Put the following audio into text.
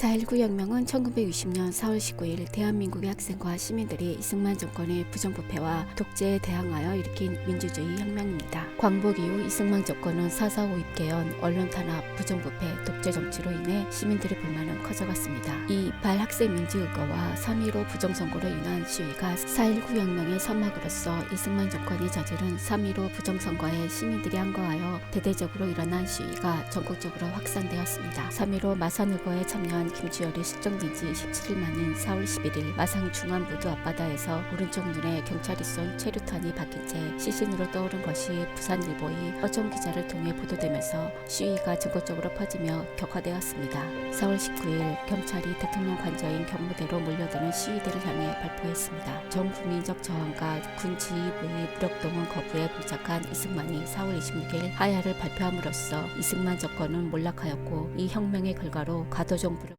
4.19 혁명은 1960년 4월 19일 대한민국의 학생과 시민들이 이승만 정권의 부정부패와 독재에 대항하여 일으킨 민주주의 혁명입니다. 광복 이후 이승만 정권은 4.45 입개헌, 언론 탄압, 부정부패, 독재 정치로 인해 시민들의 불만은 커져갔습니다. 이 발 학생 민주의거와 3.15 부정선거로 인한 시위가 4.19 혁명의 선막으로서 이승만 정권이 저지른 3.15 부정선거에 시민들이 항거하여 대대적으로 일어난 시위가 전국적으로 확산되었습니다. 3.15 마산의거에 참여한 김주열이 실종된 지 17일 만인 4월 11일 마산 중안부두 앞바다에서 오른쪽 눈에 경찰이 쏜 체류탄이 박힌 채 시신으로 떠오른 것이 부산일보의 허정 기자를 통해 보도되면서 시위가 전국적으로 퍼지며 격화되었습니다. 4월 19일 경찰이 대통령 관저인 경무대로 몰려드는 시위대를 향해 발포했습니다. 전 국민적 저항과 군 지휘부의 무력동원 거부에 불착한 이승만이 4월 26일 하야를 발표함으로써 이승만 정권은 몰락하였고 이 혁명의 결과로 가도 정부를